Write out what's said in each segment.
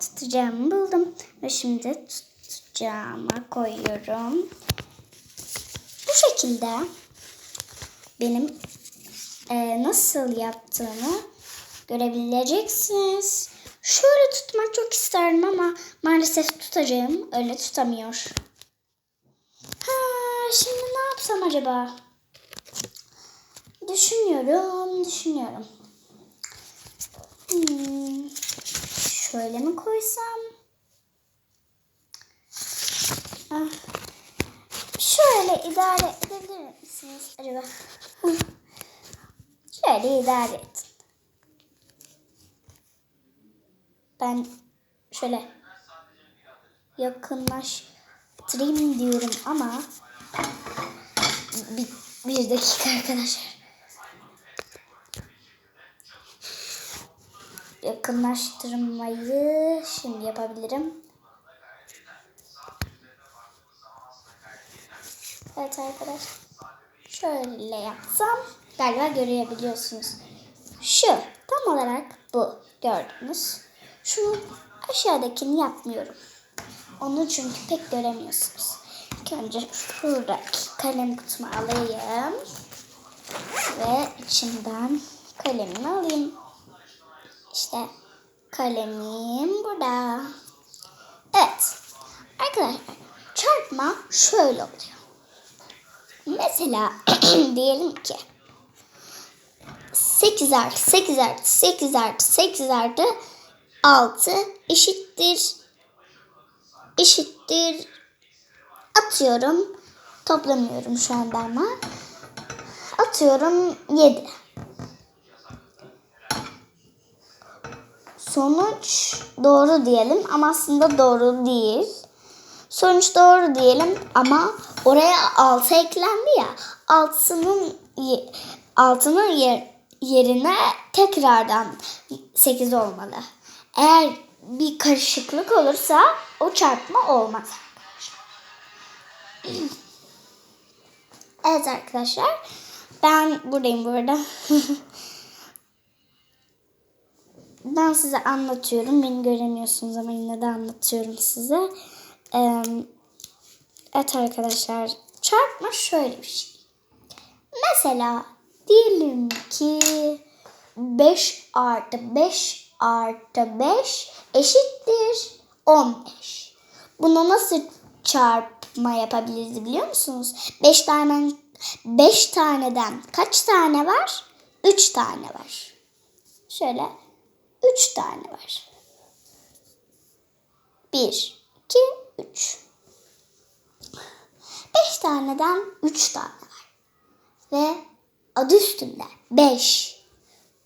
tutacağımı buldum. Ve şimdi tutacağıma koyuyorum. Bu şekilde benim e, nasıl yaptığımı görebileceksiniz. Şöyle tutmak çok isterdim ama maalesef tutacağım öyle tutamıyor. Ha, şimdi ne yapsam acaba? Düşünüyorum, düşünüyorum. Hmm, şöyle mi koysam? Ah, şöyle idare edebilir misiniz acaba? şöyle idare et. Ben şöyle yakınlaştırayım diyorum ama bir, bir dakika arkadaşlar. Yakınlaştırmayı şimdi yapabilirim. Evet arkadaşlar. Şöyle yapsam galiba görebiliyorsunuz. Şu tam olarak bu gördünüz. Şu aşağıdakini yapmıyorum. Onu çünkü pek göremiyorsunuz. İlk önce şuradaki kalem kutumu alayım. Ve içinden kalemimi alayım. İşte kalemim burada. Evet. Arkadaşlar çarpma şöyle oluyor. Mesela diyelim ki 8 artı 8 artı 8 artı 8 artı 6 eşittir eşittir atıyorum toplamıyorum şu anda ama atıyorum 7 sonuç doğru diyelim ama aslında doğru değil sonuç doğru diyelim ama oraya 6 eklendi ya altının altının yer, yerine tekrardan 8 olmalı. Eğer bir karışıklık olursa o çarpma olmaz arkadaşlar. evet arkadaşlar. Ben buradayım burada. ben size anlatıyorum. Beni göremiyorsunuz ama yine de anlatıyorum size. Evet arkadaşlar. Çarpma şöyle bir şey. Mesela diyelim ki 5 artı 5 artı 5 eşittir 15. Bunu nasıl çarpma yapabiliriz biliyor musunuz? 5 tane 5 taneden kaç tane var? 3 tane var. Şöyle 3 tane var. 1 2 3 5 taneden 3 tane var. Ve adı üstünde 5.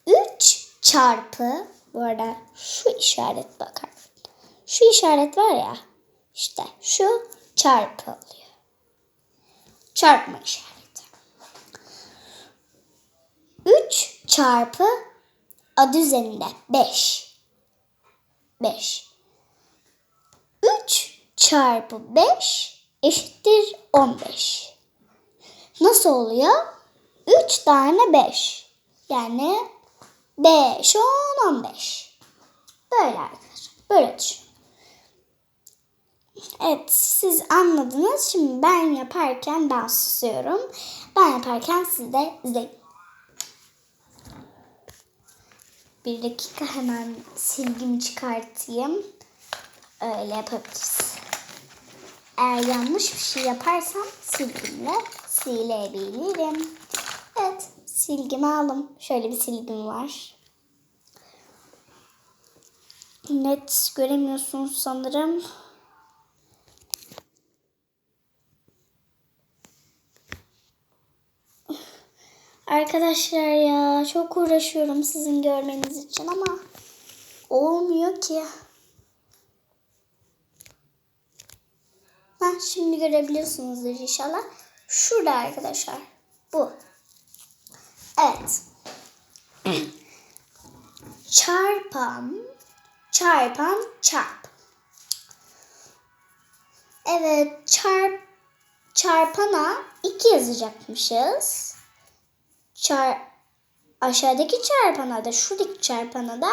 3 çarpı bu arada şu işaret bakar. Şu işaret var ya işte şu çarpı oluyor. Çarpma işareti. 3 çarpı adı üzerinde 5. 5. 3 çarpı 5 eşittir 15. Nasıl oluyor? 3 tane 5. Yani 5, 10, 15. Böyle arkadaşlar. Böyle düşün. Evet siz anladınız. Şimdi ben yaparken ben susuyorum. Ben yaparken siz de izleyin. Bir dakika hemen silgimi çıkartayım. Öyle yapabiliriz. Eğer yanlış bir şey yaparsam silgimle silebilirim. Evet silgimi aldım. Şöyle bir silgim var. Net göremiyorsunuz sanırım. Arkadaşlar ya çok uğraşıyorum sizin görmeniz için ama olmuyor ki. Ha, şimdi görebiliyorsunuzdur inşallah. Şurada arkadaşlar. Bu. Evet. çarpan, çarpan, çarp. Evet, çarp, çarpana 2 yazacakmışız. Çar, aşağıdaki çarpana da, şuradaki çarpana da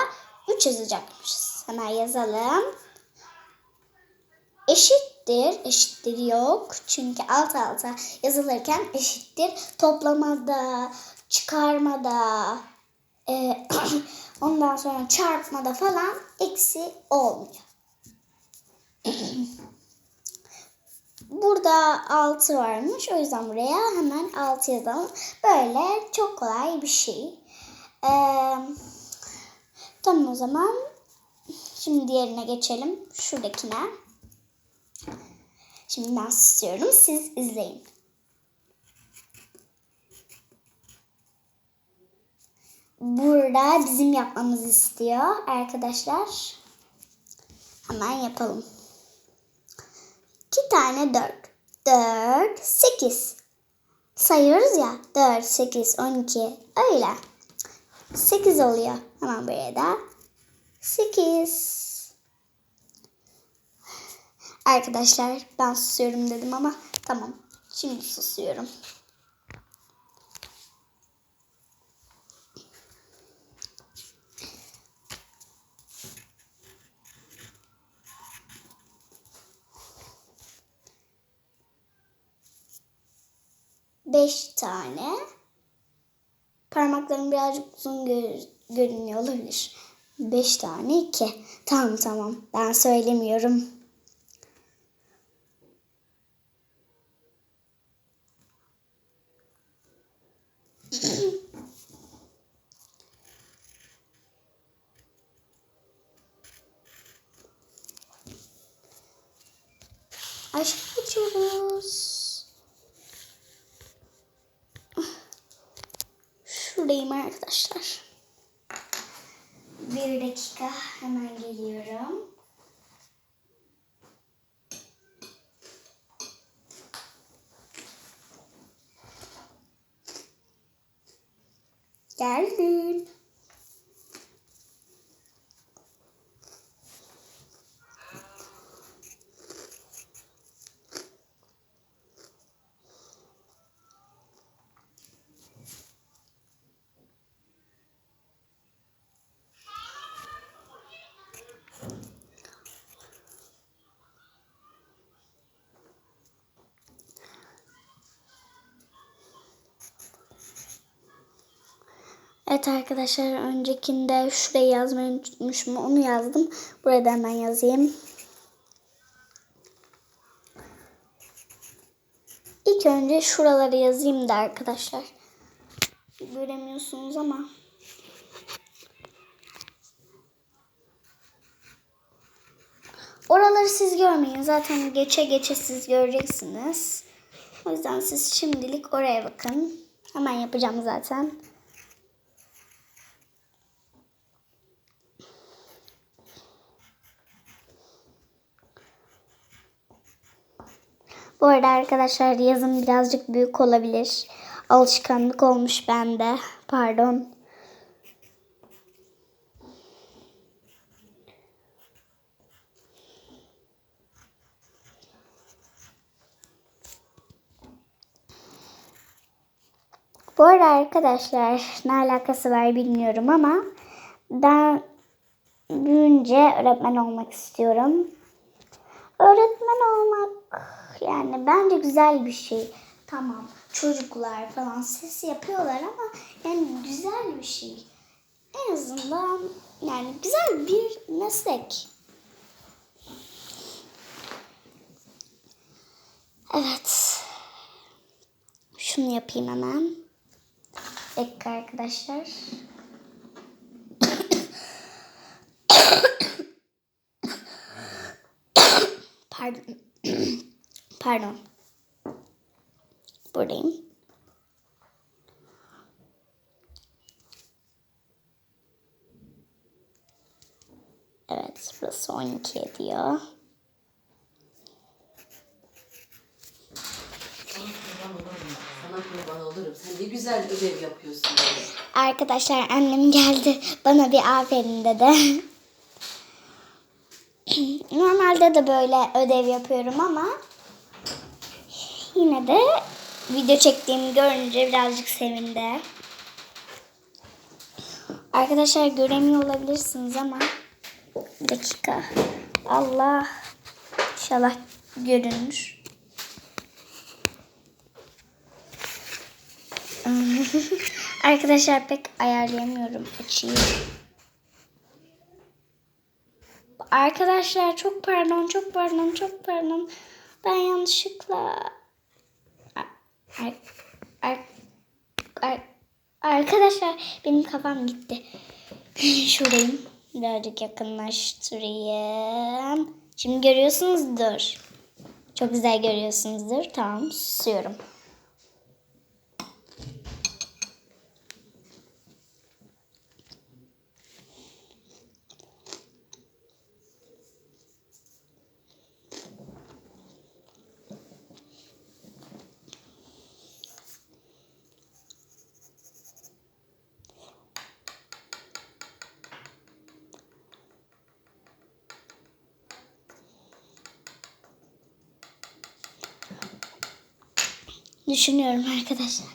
3 yazacakmışız. Hemen yazalım. Eşittir. Eşittir yok. Çünkü alt alta yazılırken eşittir. Toplamada, çıkarmada, e, ondan sonra çarpmada falan eksi olmuyor. Burada 6 varmış. O yüzden buraya hemen 6 yazalım. Böyle çok kolay bir şey. Ee, tamam o zaman. Şimdi diğerine geçelim. Şuradakine. Şimdi ben susuyorum. Siz izleyin. Burada bizim yapmamızı istiyor arkadaşlar. Hemen yapalım. 2 tane 4. 4, 8. Sayıyoruz ya. 4, 8, 12. Öyle. 8 oluyor. Hemen buraya da 8. Arkadaşlar ben susuyorum dedim ama tamam. Şimdi susuyorum. Beş tane. Parmaklarım birazcık uzun gör- görünüyor olabilir. Beş tane iki. Tamam tamam ben söylemiyorum. Aşağı geçiyoruz. Şuradayım arkadaşlar. Bir dakika hemen geliyorum. Geldim. Evet arkadaşlar öncekinde şurayı yazmayı unutmuşum. Onu yazdım. Buraya da hemen yazayım. İlk önce şuraları yazayım da arkadaşlar. Göremiyorsunuz ama. Oraları siz görmeyin. Zaten geçe geçe siz göreceksiniz. O yüzden siz şimdilik oraya bakın. Hemen yapacağım zaten. Bu arada arkadaşlar yazım birazcık büyük olabilir. Alışkanlık olmuş bende. Pardon. Bu arada arkadaşlar ne alakası var bilmiyorum ama ben büyünce öğretmen olmak istiyorum. Yani bence güzel bir şey. Tamam çocuklar falan ses yapıyorlar ama yani güzel bir şey. En azından yani güzel bir meslek. Evet. Şunu yapayım hemen. Dakika arkadaşlar. Pardon. Pardon. Buradayım. Evet, burası 12 ediyor. Sen ne güzel ödev yapıyorsun böyle. Arkadaşlar annem geldi. Bana bir aferin dedi. Normalde de böyle ödev yapıyorum ama yine de video çektiğimi görünce birazcık sevindi. Arkadaşlar göremiyor olabilirsiniz ama Bir dakika. Allah. İnşallah görünür. Arkadaşlar pek ayarlayamıyorum açıyı. Arkadaşlar çok pardon, çok pardon, çok pardon. Ben yanlışlıkla Ar- ar- ar- arkadaşlar benim kafam gitti. Şuradayım. Birazcık yakınlaştırayım. Şimdi görüyorsunuzdur. Çok güzel görüyorsunuzdur. Tamam susuyorum. Düşünüyorum arkadaşlar.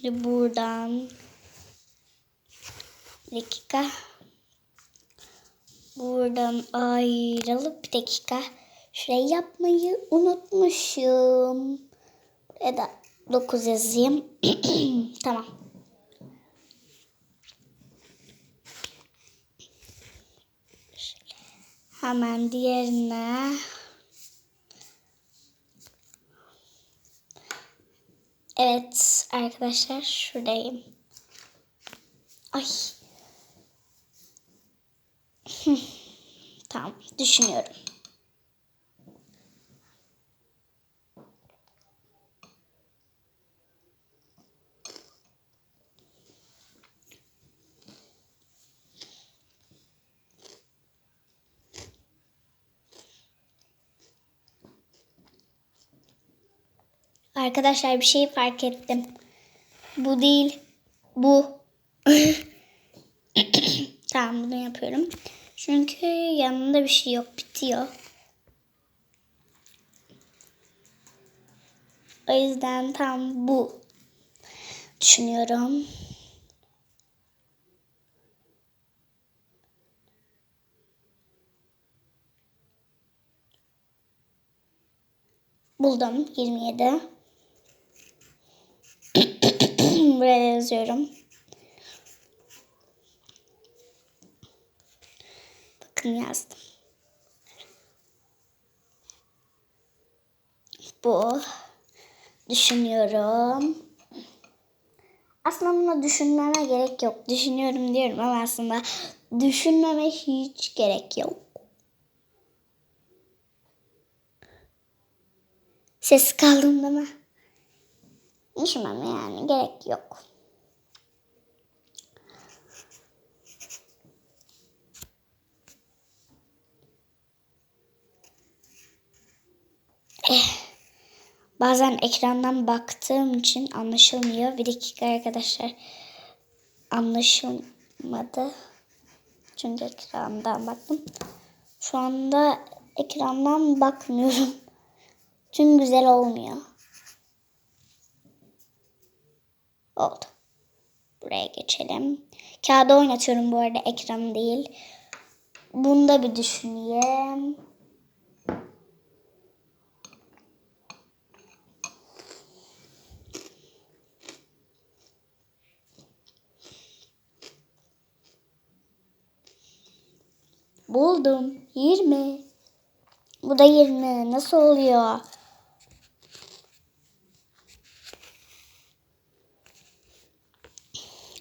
Şimdi buradan dakika. Buradan ayrılıp bir dakika. Şurayı yapmayı unutmuşum. Buraya da 9 yazayım. tamam. Hemen diğerine. Evet arkadaşlar şuradayım. Ay. tamam düşünüyorum. Arkadaşlar bir şey fark ettim. Bu değil. Bu. tamam bunu yapıyorum. Çünkü yanında bir şey yok. Bitiyor. O yüzden tam bu. Düşünüyorum. Buldum 27. Buraya yazıyorum. Bakın yazdım. Bu. Düşünüyorum. Aslında buna düşünmeme gerek yok. Düşünüyorum diyorum ama aslında düşünmeme hiç gerek yok. Ses kaldım değil mi? Düşünmeme yani gerek yok. Bazen ekrandan baktığım için anlaşılmıyor. Bir dakika arkadaşlar. Anlaşılmadı. Çünkü ekrandan baktım. Şu anda ekrandan bakmıyorum. Çünkü güzel olmuyor. Oldu. Buraya geçelim. Kağıda oynatıyorum bu arada ekran değil. Bunu da bir düşüneyim. Buldum. 20. Bu da 20. Nasıl oluyor?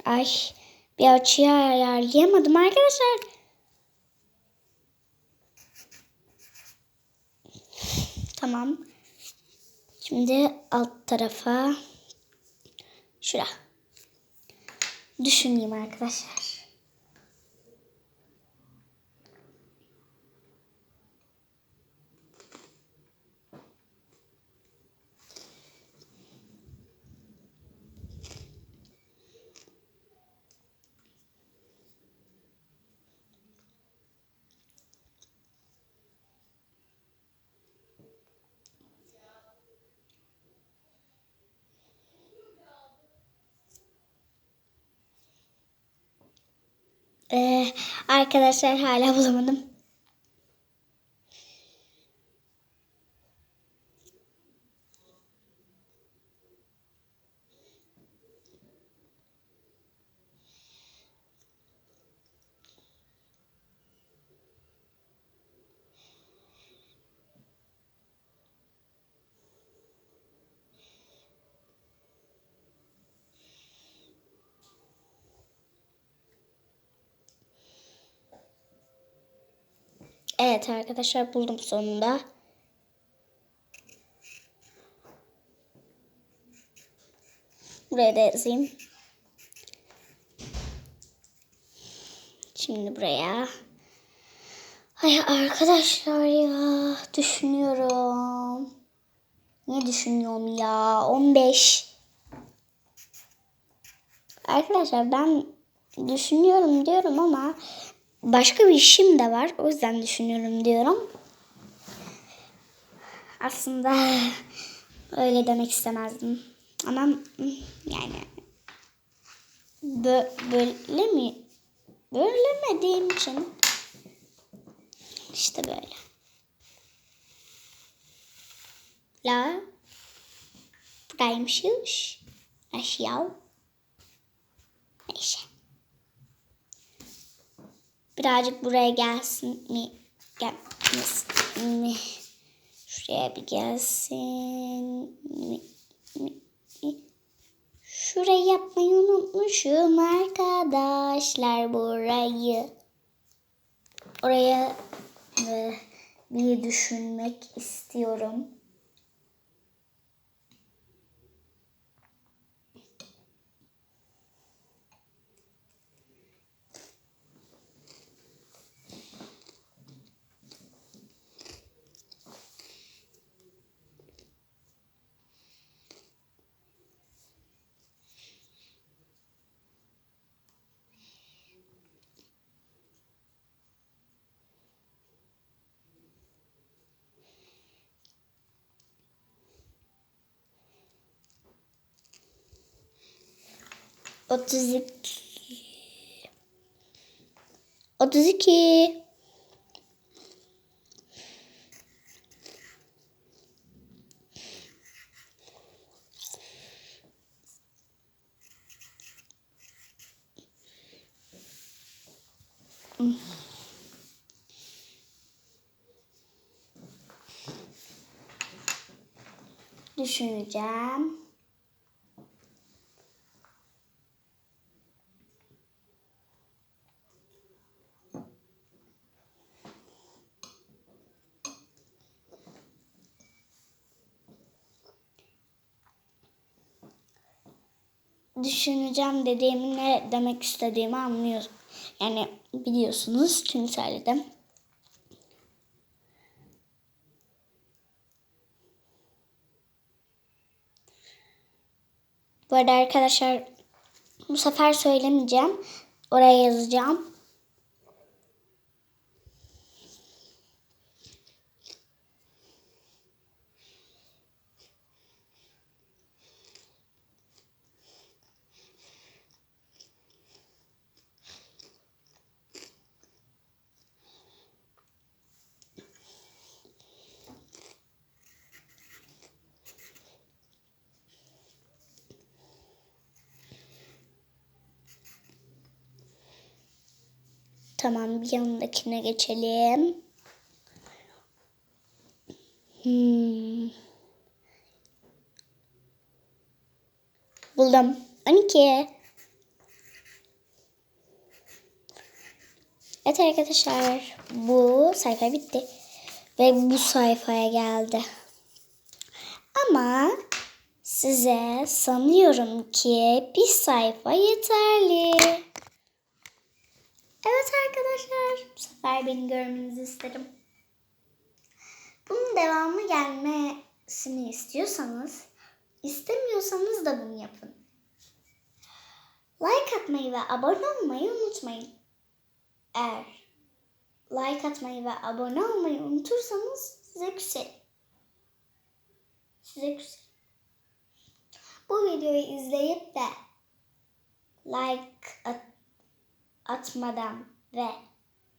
Ay bir açıyı ayarlayamadım arkadaşlar. Tamam. Şimdi alt tarafa şura. Düşüneyim arkadaşlar. Ee, arkadaşlar hala bulamadım. Evet arkadaşlar buldum sonunda. Buraya da yazayım. Şimdi buraya. Ay arkadaşlar ya düşünüyorum. Ne düşünüyorum ya? 15. Arkadaşlar ben düşünüyorum diyorum ama başka bir işim de var. O yüzden düşünüyorum diyorum. Aslında öyle demek istemezdim. Ama yani bö- böyle mi? Bölemediğim için işte böyle. La buradaymışız. Aşağı. Neyse. Birazcık buraya gelsin mi? Gelmesin mi? Şuraya bir gelsin mi? Şurayı yapmayı unutmuşum arkadaşlar burayı. Oraya e, bir düşünmek istiyorum. Otuz iki. Otuz iki. Düşüneceğim. Düşüneceğim dediğimi ne demek istediğimi anlıyor. Yani biliyorsunuz çünkü söyledim. Bu arada arkadaşlar bu sefer söylemeyeceğim. Oraya yazacağım. Tamam bir yanındakine geçelim. Hmm. Buldum. 12. Evet arkadaşlar bu sayfa bitti. Ve bu sayfaya geldi. Ama size sanıyorum ki bir sayfa yeterli. Evet arkadaşlar, bu sefer beni görmenizi isterim. Bunun devamı gelmesini istiyorsanız, istemiyorsanız da bunu yapın. Like atmayı ve abone olmayı unutmayın. Eğer like atmayı ve abone olmayı unutursanız size küserim. Size küserim. Bu videoyu izleyip de like at atmadan ve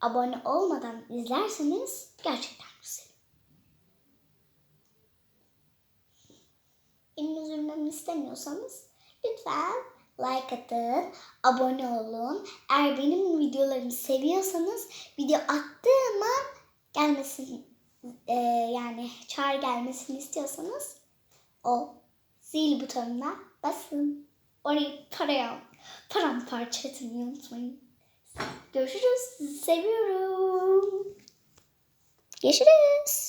abone olmadan izlerseniz gerçekten güzel. Benim üzülmemi istemiyorsanız lütfen like atın, abone olun. Eğer benim videolarımı seviyorsanız video attığım an gelmesin e, yani çağrı gelmesini istiyorsanız o zil butonuna basın. Orayı paraya, paramparça etmeyi unutmayın. Görüşürüz. Seviyorum. Görüşürüz.